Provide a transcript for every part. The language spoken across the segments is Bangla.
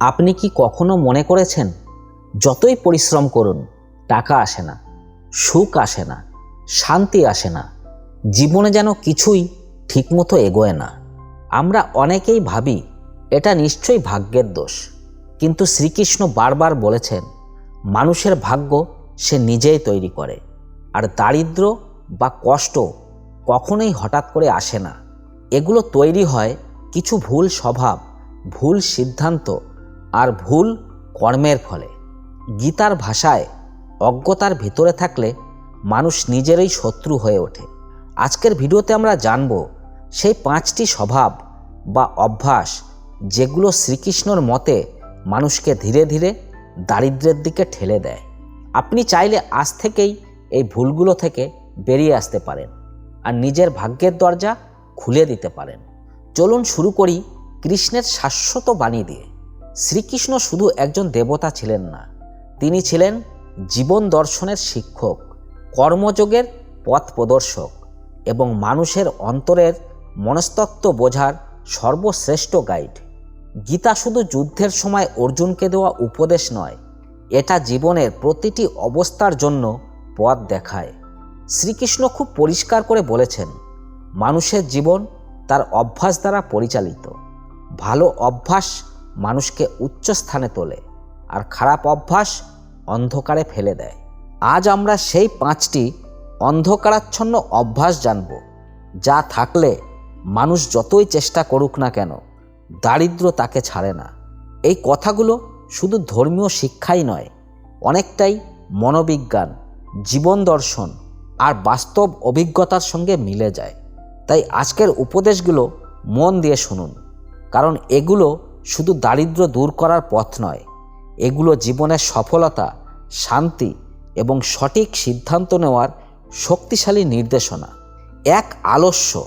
আপনি কি কখনো মনে করেছেন, যতই পরিশ্রম করুন, টাকা আসে না, সুখ আসে না, শান্তি আসে না, জীবনে যেন কিছুই ঠিকমতো এগোয় না? আমরা অনেকেই ভাবি, এটা নিশ্চয়ই ভাগ্যের দোষ। কিন্তু শ্রীকৃষ্ণ বারবার বলেছেন, মানুষের ভাগ্য সে নিজেই তৈরি করে, আর দারিদ্র বা কষ্ট কখনোই হঠাৎ করে আসে না। এগুলো তৈরি হয় কিছু ভুল স্বভাব, ভুল সিদ্ধান্ত আর ভুল কর্মের ফলে। গীতার ভাষায় অজ্ঞতার ভিতরে থাকলে মানুষ নিজেরই শত্রু হয়ে ওঠে। আজকের ভিডিওতে আমরা জানব সেই পাঁচটি স্বভাব বা অভ্যাস যেগুলো শ্রীকৃষ্ণর মতে মানুষকে ধীরে ধীরে দারিদ্র্যের দিকে ঠেলে দেয়। আপনি চাইলে আজ থেকেই এই ভুলগুলো থেকে বেরিয়ে আসতে পারেন আর নিজের ভাগ্যের দরজা খুলে দিতে পারেন। চলুন শুরু করি কৃষ্ণের শাশ্বত বাণী দিয়ে। শ্রীকৃষ্ণ শুধু একজন দেবতা ছিলেন না, তিনি ছিলেন জীবন দর্শনের শিক্ষক, কর্মযোগের পথ প্রদর্শক এবং মানুষের অন্তরের মনস্তত্ত্ব বোঝার সর্বশ্রেষ্ঠ গাইড। গীতা শুধু যুদ্ধের সময় অর্জুনকে দেওয়া উপদেশ নয়, এটা জীবনের প্রতিটি অবস্থার জন্য পথ দেখায়। শ্রীকৃষ্ণ খুব পরিষ্কার করে বলেছেন, মানুষের জীবন তার অভ্যাস দ্বারা পরিচালিত। ভালো অভ্যাস মানুষকে উচ্চ স্থানে তোলে আর খারাপ অভ্যাস অন্ধকারে ফেলে দেয়। আজ আমরা সেই পাঁচটি অন্ধকারাচ্ছন্ন অভ্যাস জানব, যা থাকলে মানুষ যতই চেষ্টা করুক না কেন, দারিদ্র তাকে ছাড়ে না। এই কথাগুলো শুধু ধর্মীয় শিক্ষাই নয়, অনেকটাই মনোবিজ্ঞান, জীবন দর্শন আর বাস্তব অভিজ্ঞতার সঙ্গে মিলে যায়। তাই আজকের উপদেশগুলো মন দিয়ে শুনুন, কারণ এগুলো শুধু দারিদ্র দূর করার পথ নয়, এগুলো জীবনের সফলতা, শান্তি এবং সঠিক সিদ্ধান্ত নেওয়ার শক্তিশালী নির্দেশনা। এক আলস্য,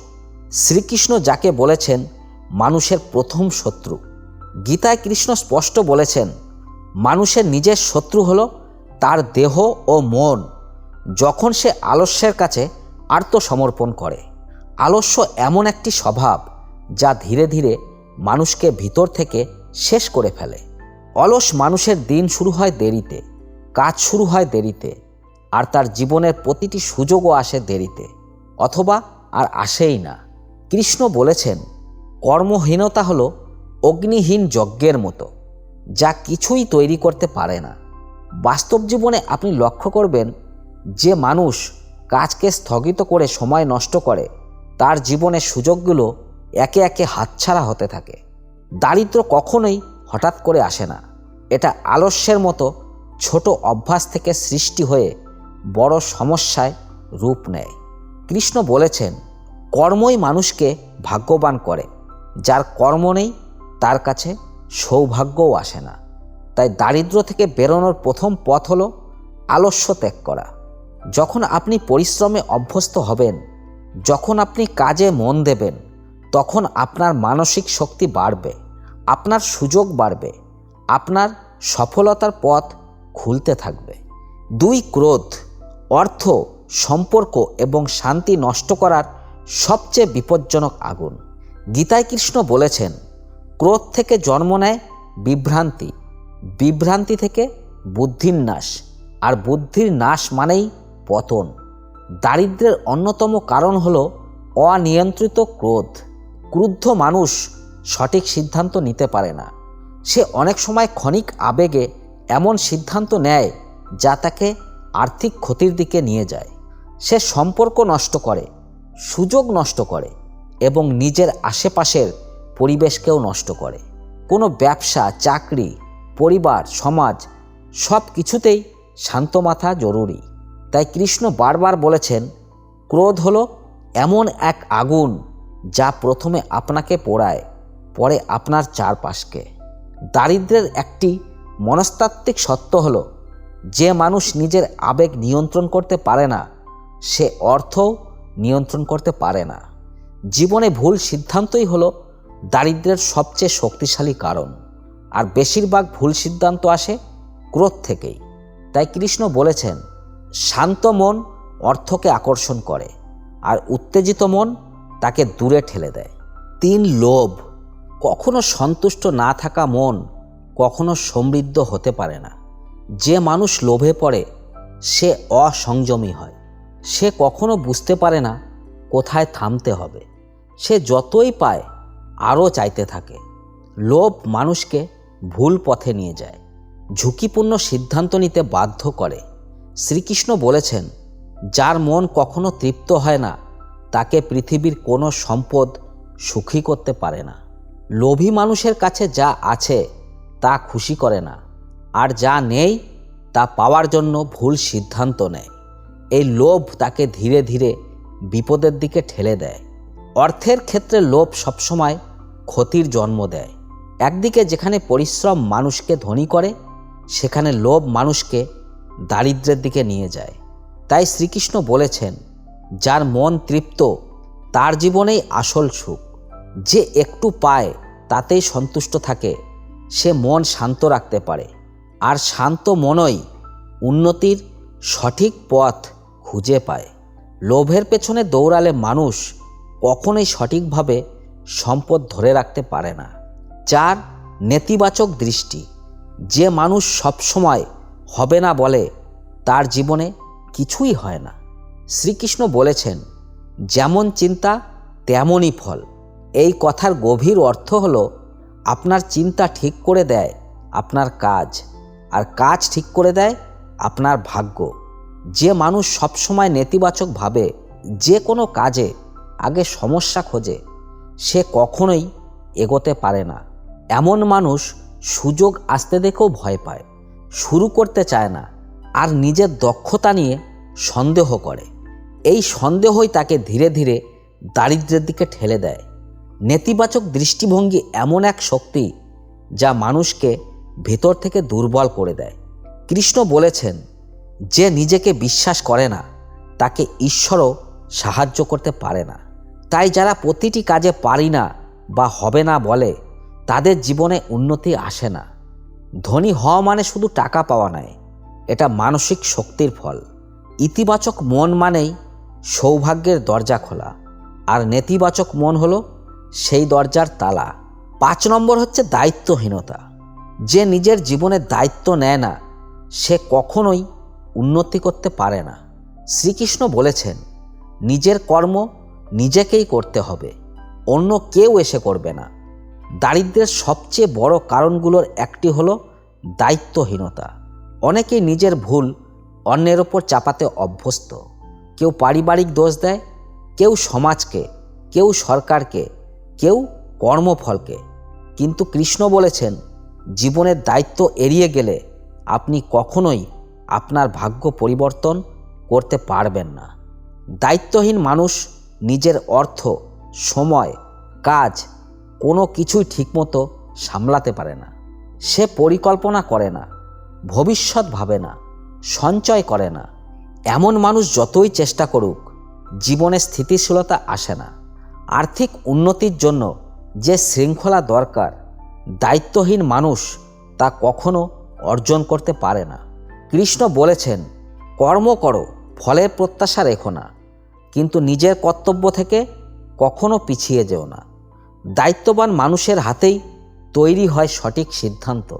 শ্রীকৃষ্ণ যাকে বলেছেন মানুষের প্রথম শত্রু। গীতায় কৃষ্ণ স্পষ্ট বলেছেন, মানুষের নিজের শত্রু হল তার দেহ ও মন, যখন সে আলস্যের কাছে আত্মসমর্পণ করে। আলস্য এমন একটি স্বভাব যা ধীরে ধীরে মানুষকে ভিতর থেকে শেষ করে ফেলে। অলস মানুষের দিন শুরু হয় দেরিতে, কাজ শুরু হয় দেরিতে, আর তার জীবনের প্রতিটি সুযোগও আসে দেরিতে, অথবা আর আসেই না। কৃষ্ণ বলেছেন, কর্মহীনতা হলো অগ্নিহীন যজ্ঞের মতো, যা কিছুই তৈরি করতে পারে না। বাস্তব জীবনে আপনি লক্ষ্য করবেন, যে মানুষ কাজকে স্থগিত করে সময় নষ্ট করে, তার জীবনের সুযোগগুলো একে একে হাতছাড়া হতে থাকে। দারিদ্র কখনোই হঠাৎ করে আসে না। এটা আলস্যের মতো ছোট অভ্যাস থেকে সৃষ্টি হয়ে বড় সমস্যায় রূপ নেয়। কৃষ্ণ বলেছেন, কর্মই মানুষকে ভাগ্যবান করে। যার কর্ম নেই, তার কাছে সৌভাগ্যও আসে না। তাই দারিদ্র থেকে বেরোনোর প্রথম পথ হল আলস্য ত্যাগ করা। যখন আপনি পরিশ্রমে অভ্যস্ত হবেন, যখন আপনি কাজে মন দেবেন তখন আপনার মানসিক শক্তি বাড়বে, আপনার সুযোগ বাড়বে, আপনার সফলতার পথ খুলতে থাকবে। দুই ক্রোধ, অর্থ, সম্পর্ক এবং শান্তি নষ্ট করার সবচেয়ে বিপজ্জনক আগুন। গীতায় কৃষ্ণ বলেছেন, ক্রোধ থেকে জন্ম নেয় বিভ্রান্তি বিভ্রান্তি থেকে বুদ্ধির নাশ, আর বুদ্ধির নাশ মানেই পতন। দারিদ্রের অন্যতম কারণ হল অনিয়ন্ত্রিত ক্রোধ। ক্রুদ্ধ মানুষ সঠিক সিদ্ধান্ত নিতে পারে না। সে অনেক সময় ক্ষণিক আবেগে এমন সিদ্ধান্ত নেয় যা তাকে আর্থিক ক্ষতির দিকে নিয়ে যায়। সে সম্পর্ক নষ্ট করে, সুযোগ নষ্ট করে এবং নিজের আশেপাশের পরিবেশকেও নষ্ট করে। কোনো ব্যবসা, চাকরি, পরিবার, সমাজ সব কিছুতেই শান্ত মাথা জরুরি। তাই কৃষ্ণ বারবার বলেছেন, ক্রোধ হলো এমন এক আগুন যা প্রথমে আপনাকে পোড়ায়, পরে আপনার চারপাশকে। দারিদ্রের একটি মনস্তাত্ত্বিক সত্য হলো, যে মানুষ নিজের আবেগ নিয়ন্ত্রণ করতে পারে না, সে অর্থ নিয়ন্ত্রণ করতে পারে না। জীবনে ভুল সিদ্ধান্তই হলো দারিদ্রের সবচেয়ে শক্তিশালী কারণ, আর বেশিরভাগ ভুল সিদ্ধান্ত আসে ক্রোধ থেকেই। তাই কৃষ্ণ বলেছেন, শান্ত মন অর্থকে আকর্ষণ করে, আর উত্তেজিত মন তাকে দূরে ঠেলে দেয়। তিন লোভ, কখনো সন্তুষ্ট না থাকা মন, কখনো সমৃদ্ধ হতে পারে না। যে মানুষ লোভে পড়ে, সে অসংযমী হয়। সে কখনো বুঝতে পারে না কোথায় থামতে হবে। সে যতই পায়, আরও চাইতে থাকে। লোভ মানুষকে ভুল পথে নিয়ে যায়। ঝুঁকিপূর্ণ সিদ্ধান্ত নিতে বাধ্য করে। শ্রীকৃষ্ণ বলেছেন, যার মন কখনো তৃপ্ত হয় না তাকে পৃথিবীর কোনো সম্পদ সুখী করতে পারে না। লোভী মানুষের কাছে যা আছে, তা খুশি করে না। আর যা নেই, তা পাওয়ার জন্য ভুল সিদ্ধান্ত নেয়। এই লোভ তাকে ধীরে ধীরে বিপদের দিকে ঠেলে দেয়। অর্থের ক্ষেত্রে লোভ সবসময় ক্ষতির জন্ম দেয়। একদিকে যেখানে পরিশ্রম মানুষকে ধনী করে, সেখানে লোভ মানুষকে দারিদ্রের দিকে নিয়ে যায়। তাই শ্রীকৃষ্ণ বলেছেন যার মন তৃপ্ত, তার জীবনেই আসল সুখ। যে একটু পায়, তাতেই সন্তুষ্ট থাকে। সে মন শান্ত রাখতে পারে। আর শান্ত মনই উন্নতির সঠিক পথ খুঁজে পায়। লোভের পেছনে দৌড়ালে মানুষ কখনোই সঠিকভাবে সম্পদ ধরে রাখতে পারে না। চার নেতিবাচক দৃষ্টি, যে মানুষ সবসময় হবে না বলে তার জীবনে কিছুই হয় না। শ্রীকৃষ্ণ বলেছেন, যেমন চিন্তা, তেমনই ফল। এই কথার গভীর অর্থ হলো, আপনার চিন্তা ঠিক করে দেয় আপনার কাজ, আর কাজ ঠিক করে দেয় আপনার ভাগ্য। যে মানুষ সবসময় নেতিবাচক ভাবে যে কোনো কাজে আগে সমস্যা খোঁজে, সে কখনোই এগোতে পারে না। এমন মানুষ সুযোগ আসতে দেখেও ভয় পায়, শুরু করতে চায় না, আর নিজের দক্ষতা নিয়ে সন্দেহ করে। এই সন্দেহই তাকে ধীরে ধীরে দারিদ্র্যের দিকে ঠেলে দেয়। নেতিবাচক দৃষ্টিভঙ্গি এমন এক শক্তি যা মানুষকে ভেতর থেকে দুর্বল করে দেয়। কৃষ্ণ বলেছেন, যে নিজেকে বিশ্বাস করে না, তাকে ঈশ্বরও সাহায্য করতে পারে না। তাই যারা প্রতিটি কাজে পারি না বা হবে না বলে, তাদের জীবনে উন্নতি আসে না। ধনী হওয়া মানে শুধু টাকা পাওয়া নয়, এটা মানসিক শক্তির ফল। ইতিবাচক মন মানেই সৌভাগ্যের দরজা খোলা। আর নেতিবাচক মন হলো সেই দরজার তালা। পাঁচ নম্বর হচ্ছে দায়িত্বহীনতা। যে নিজের জীবনে দায়িত্ব নেয় না, সে কখনোই উন্নতি করতে পারে না। শ্রীকৃষ্ণ বলেছেন, নিজের কর্ম নিজেকেই করতে হবে, অন্য কেউ এসে করবে না। দারিদ্রের সবচেয়ে বড় কারণগুলোর একটি হলো দায়িত্বহীনতা। অনেকেই নিজের ভুল অন্যের ওপর চাপাতে অভ্যস্ত। কেউ পারিবারিক দোষ দেয়, কেউ সমাজকে, কেউ সরকারকে, কেউ কর্মফলকে। কিন্তু কৃষ্ণ বলেছেন, জীবনের দায়িত্ব এড়িয়ে গেলে আপনি কখনোই আপনার ভাগ্য পরিবর্তন করতে পারবেন না। দায়িত্বহীন মানুষ নিজের অর্থ, সময়, কাজ কোনো কিছুই ঠিকমতো সামলাতে পারে না। সে পরিকল্পনা করে না, ভবিষ্যৎ ভাবে না, সঞ্চয় করে না। এমন মানুষ যতই চেষ্টা করুক, জীবনে স্থিতিশীলতা আসে না। আর্থিক উন্নতির জন্য যে শৃঙ্খলা দরকার, দায়িত্বহীন মানুষ তা কখনো অর্জন করতে পারে না। কৃষ্ণ বলেছেন, কর্ম করো, ফলের প্রত্যাশা রেখো না। কিন্তু নিজের কর্তব্য থেকে কখনো পিছিয়ে যেও না। দায়িত্ববান মানুষের হাতেই তৈরি হয় সঠিক সিদ্ধান্ত।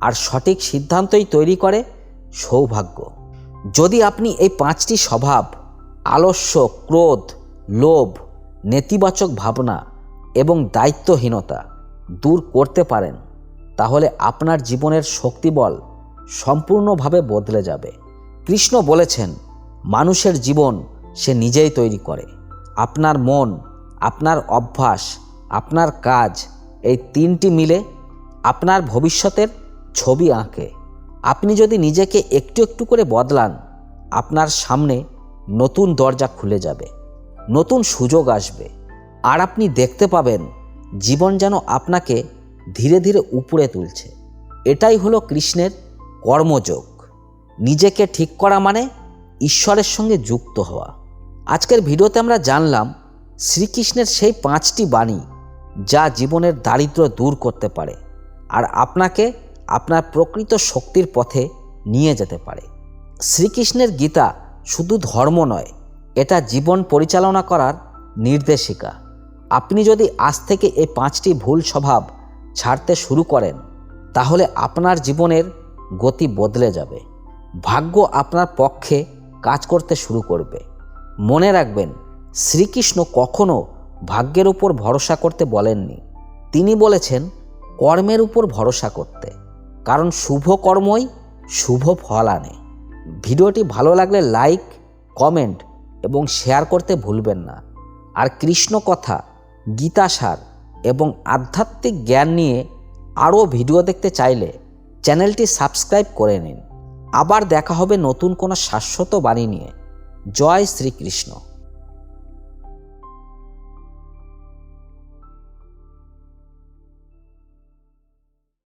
আর সঠিক সিদ্ধান্তই তৈরি করে সৌভাগ্য। যদি আপনি এই পাঁচটি স্বভাব, আলস্য, ক্রোধ, লোভ, নেতিবাচক ভাবনা এবং দায়িত্বহীনতা দূর করতে পারেন, তাহলে আপনার জীবনের শক্তিবল সম্পূর্ণভাবে বদলে যাবে। কৃষ্ণ বলেছেন, মানুষের জীবন সে নিজেই তৈরি করে। আপনার মন, আপনার অভ্যাস, আপনার কাজ, এই তিনটি মিলে আপনার ভবিষ্যতের ছবি আঁকে। আপনি যদি নিজেকে একটু একটু করে বদলান, আপনার সামনে নতুন দরজা খুলে যাবে, নতুন সুযোগ আসবে। আর আপনি দেখতে পাবেন, জীবন যেন আপনাকে ধীরে ধীরে উপরে তুলছে। এটাই হলো কৃষ্ণের কর্মযোগ। নিজেকে ঠিক করা মানে ঈশ্বরের সঙ্গে যুক্ত হওয়া। আজকের ভিডিওতে আমরা জানলাম শ্রীকৃষ্ণের সেই পাঁচটি বাণী যা জীবনের দারিদ্র দূর করতে পারে। আর আপনাকে আপনার প্রকৃত শক্তির পথে নিয়ে যেতে পারে। শ্রীকৃষ্ণের গীতা শুধু ধর্ম নয়, এটা জীবন পরিচালনা করার নির্দেশিকা। আপনি যদি আজ থেকে এই পাঁচটি ভুল স্বভাব ছাড়তে শুরু করেন, তাহলে আপনার জীবনের গতি বদলে যাবে। ভাগ্য আপনার পক্ষে কাজ করতে শুরু করবে। মনে রাখবেন, শ্রীকৃষ্ণ কখনো ভাগ্যের উপর ভরসা করতে বলেননি। তিনি বলেছেন, কর্মের উপর ভরসা করতে। কারণ শুভ কর্মই শুভ ফল আনে। ভিডিওটি ভালো লাগলে লাইক কমেন্ট এবং শেয়ার করতে ভুলবেন না। আর কৃষ্ণ কথা গীতাসার এবং আধ্যাত্মিক জ্ঞান নিয়ে আরও ভিডিও দেখতে চাইলে চ্যানেলটি সাবস্ক্রাইব করে নিন। আবার দেখা হবে নতুন কোনো শাশ্বত বাণী নিয়ে। জয় শ্রীকৃষ্ণ।